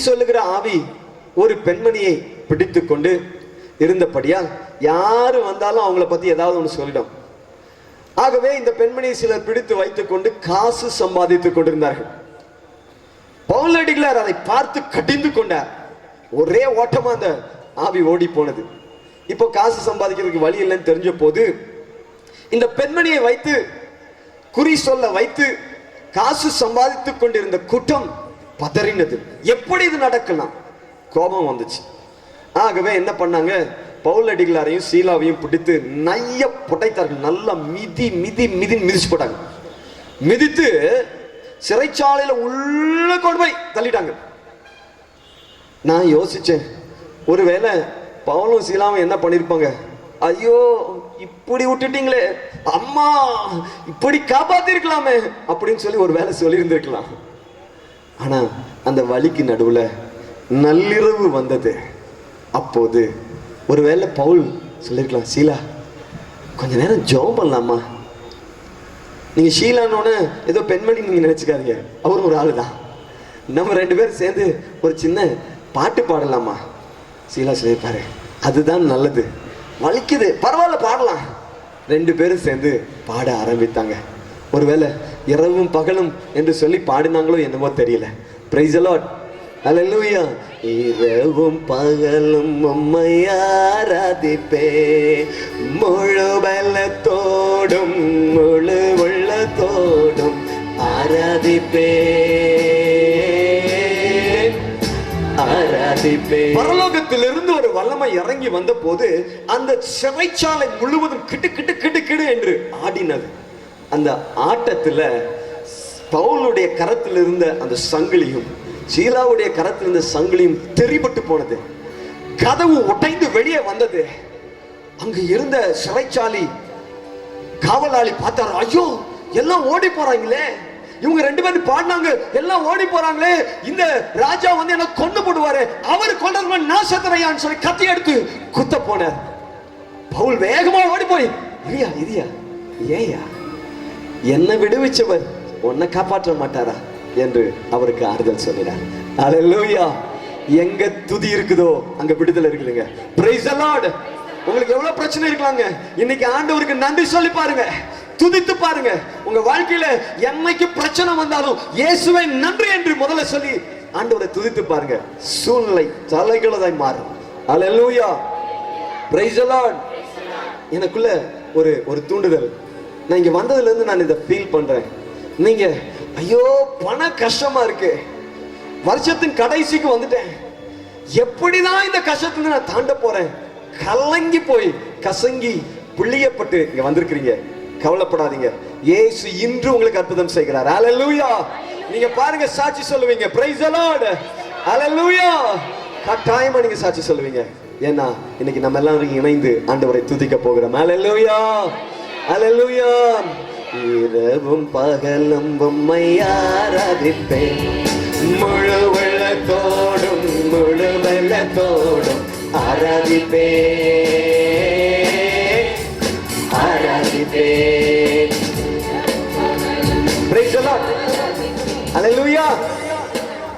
சொல்லுகிற ஆவி ஒரு பெண்மணியை பிடித்து கொண்டு இருந்தபடியால் யாரு வந்தாலும் அவங்கள பத்தி ஏதாவது ஒன்று சொல்லிடும். ஆகவே இந்த பெண்மணியை சிலர் பிடித்து வைத்துக் கொண்டு காசு சம்பாதித்துக் கொண்டிருந்தார்கள். பவுலடிகளார் அதை பார்த்து கடிந்து கொண்டார். ஒரே ஓட்டமா அந்த ஆவி ஓடி போனது. இப்போ காசு சம்பாதிக்கிறதுக்கு வழி இல்லைன்னு தெரிஞ்ச போது இந்த பெண்மணியை வைத்து குறி சொல்ல வைத்து காசு சம்பாதித்துக் கொண்டிருந்த கூட்டம் பதறினது. எப்படி இது நடக்கலாம்? கோபம் வந்துச்சு. ஆகவே என்ன பண்ணாங்க? பவுலடிகளாரையும் சீலாவையும் பிடித்து நைய புடைத்தார்கள். நல்லா மிதி மிதி மிதி மிதிச்சு போட்டாங்க. மிதித்து சிறைச்சாலையில உள்ள கொண்டு போய் தள்ளிட்டாங்க. நான் யோசிச்சேன். ஒருவேளை பவுலும் சீலாவும் என்ன பண்ணியிருப்பாங்க ஐயோ இப்படி விட்டுட்டீங்களே. அம்மா இப்படி காப்பாத்திருக்கலாமே அப்படின்னு சொல்லி ஒரு வேலை சொல்லியிருந்திருக்கலாம். ஆனால் அந்த வலிக்கு நடுவில் நள்ளிரவு வந்தது. அப்போது ஒருவேளை பவுல் சொல்லியிருக்கலாம் ஷீலா கொஞ்ச நேரம் ஜெபம் பண்ணலாமா? நீங்கள் ஷீலானோன்னு ஏதோ பெண்மணி நீங்கள் நினச்சிக்காதீங்க. அவரும் ஒரு ஆளு தான் நம்ம ரெண்டு பேரும் சேர்ந்து ஒரு சின்ன பாட்டு பாடலாமா? ஷீலா சொல்லியிருப்பாரு அதுதான் நல்லது. வலிக்குது. பரவாயில்ல பாடலாம். ரெண்டு பேரும் சேர்ந்து பாட ஆரம்பித்தாங்க. ஒருவேளை இரவும் பகலும் என்று சொல்லி பாடினாங்களோ என்னமோ தெரியல. பிரைஸ் அலாட் அலல்லூயா இரவும் பகலும் உம்மை ஆராதிப்பே. முழு பலத்தோடும் முழு உள்ளத்தோடும் ஆராதிப்பே. பரலோகத்திலிருந்து ஒரு வல்லமை இறங்கி வந்த போது அந்த சிறைச்சாலை முழுவதும் கிட்டு கிட்டு கிட்டு கிடு என்று ஆடினது. அந்த ஆட்டத்தில் பவுலுடைய கரத்தில் இருந்த அந்த சங்கிலியும் சீலாவுடைய கரத்தில் இருந்த சங்கிலியும் தெரிபட்டு போனது. கதவு உடைந்து வெளியே வந்தது. அங்கு இருந்த சிறைச்சாலி காவலாளி பார்த்தாரு ஐயோ எல்லாம் ஓடி போறாங்களே. இவங்க ரெண்டு பேரும் பாடினாங்க எல்லாம் ஓடி போறாங்களே. இந்த ராஜா வந்து என்ன கொண்டு போடுவாரு. அவர் கொண்டது நான் செத்துறையான்னு சொல்லி கத்தி எடுத்து குத்த போனார். பவுல் வேகமா ஓடி போய் இரியா இரியா ஏயா என்னை விடுவிச்சவர் உன்னை காப்பாற்ற மாட்டாரா என்று அவருக்கு ஆறுதல் சொல்லினார். அல்லேலூயா எங்க துதி இருக்குதோ அங்க விடுதலை இருக்குதுங்க. பிரைஸ் அலாட் உங்களுக்கு எவ்வளவு பிரச்சனை இருக்கலாங்க? இன்னைக்கு ஆண்டவருக்கு நன்றி சொல்லி பாருங்க. துதித்து பாருங்க. உங்க வாழ்க்கையில என்னைக்கு பிரச்சனை வந்தாலும் இயேசுவை நன்றி என்று முதல்ல சொல்லி ஆண்டவரை துதித்து பாருங்க. சூழ்நிலை தலைகளதாய் மாறும். அல்லேலூயா பிரைஸ் அலாட் எனக்குள்ள ஒரு ஒரு தூண்டுதல். நான் இங்கே வந்ததுலேருந்து நான் இதை ஃபீல் பண்ணுறேன் நீங்கள் ஐயோ பண கஷ்டமா இருக்கு. வருஷத்தின் கடைசிக்கு வந்துட்டேன். எப்படிதான் இந்த கஷ்டத்துல நான் தாண்ட போகிறேன் கலங்கி போய் கசங்கி புள்ளியப்பட்டு இங்கே வந்திருக்கிறீங்க. கவலைப்படாதீங்க. ஏசு இன்று உங்களுக்கு அற்புதம் செய்கிறார். அலலூயா நீங்க பாருங்க சாட்சி சொல்லுவீங்க. பிரைஸ் லார்ட் அலலூயா கட்டாயமா நீங்க சாட்சி சொல்லுவீங்க. ஏன்னா இன்னைக்கு நம்ம எல்லாரும் இணைந்து ஆண்டவரை துதிக்க போகிறோம். அலலூயா அலலுயா இரவும் பகலும் உம்மை ஆராதிப்பேன். முழு வெள்ளத்தோடும் முழு வெள்ளத்தோடும் ஆராதிப்பே ஆராதிப்பே அலலுயா